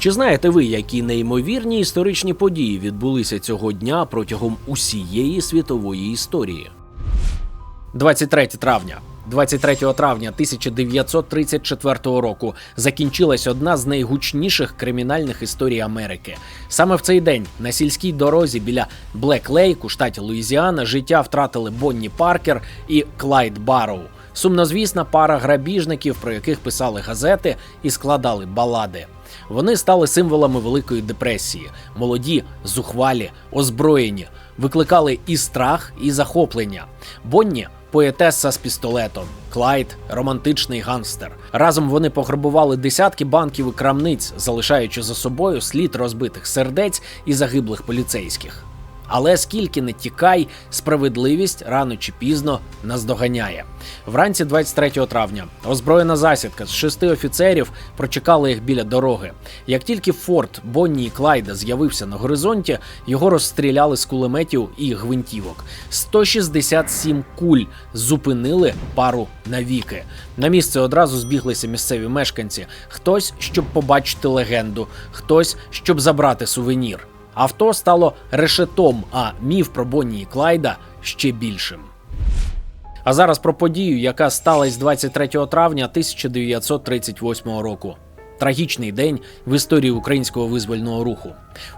Чи знаєте ви, які неймовірні історичні події відбулися цього дня протягом усієї світової історії? 23 травня. 23 травня 1934 року закінчилась одна з найгучніших кримінальних історій Америки. Саме в цей день на сільській дорозі біля Блек Лейк у штаті Луїзіана життя втратили Бонні Паркер і Клайд Барроу. Сумнозвісна пара грабіжників, про яких писали газети і складали балади. Вони стали символами Великої депресії, молоді, зухвалі, озброєні, викликали і страх, і захоплення. Бонні поетеса з пістолетом, Клайд романтичний ганстер. Разом вони пограбували десятки банків і крамниць, залишаючи за собою слід розбитих сердець і загиблих поліцейських. Але скільки не тікай, справедливість рано чи пізно наздоганяє. Вранці 23 травня озброєна засідка з шести офіцерів прочекала їх біля дороги. Як тільки форт Бонні і Клайда з'явився на горизонті, його розстріляли з кулеметів і гвинтівок. 167 куль зупинили пару навіки. На місце одразу збіглися місцеві мешканці. Хтось, щоб побачити легенду, хтось, щоб забрати сувенір. Авто стало решетом, а міф про Бонні і Клайда ще більшим. А зараз про подію, яка сталася 23 травня 1938 року. Трагічний день в історії українського визвольного руху.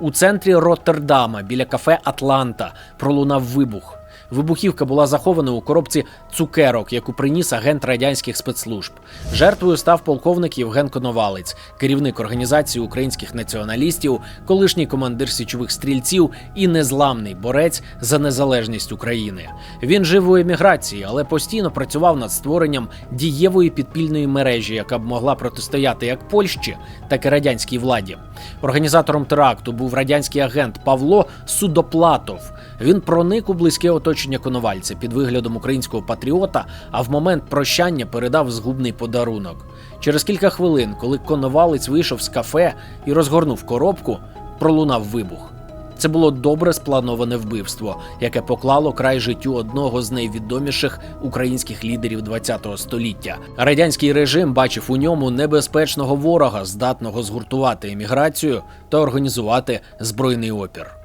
У центрі Роттердама біля кафе Атланта пролунав вибух. Вибухівка була захована у коробці цукерок, яку приніс агент радянських спецслужб. Жертвою став полковник Євген Коновалець, керівник організації українських націоналістів, колишній командир січових стрільців і незламний борець за незалежність України. Він жив у еміграції, але постійно працював над створенням дієвої підпільної мережі, яка б могла протистояти як Польщі, так і радянській владі. Організатором теракту був радянський агент Павло Судоплатов. Він проник у близьке оточення Коновальця під виглядом українського патріота, а в момент прощання передав згубний подарунок. Через кілька хвилин, коли Коновалець вийшов з кафе і розгорнув коробку, пролунав вибух. Це було добре сплановане вбивство, яке поклало край життю одного з найвідоміших українських лідерів ХХ століття. Радянський режим бачив у ньому небезпечного ворога, здатного згуртувати еміграцію та організувати збройний опір.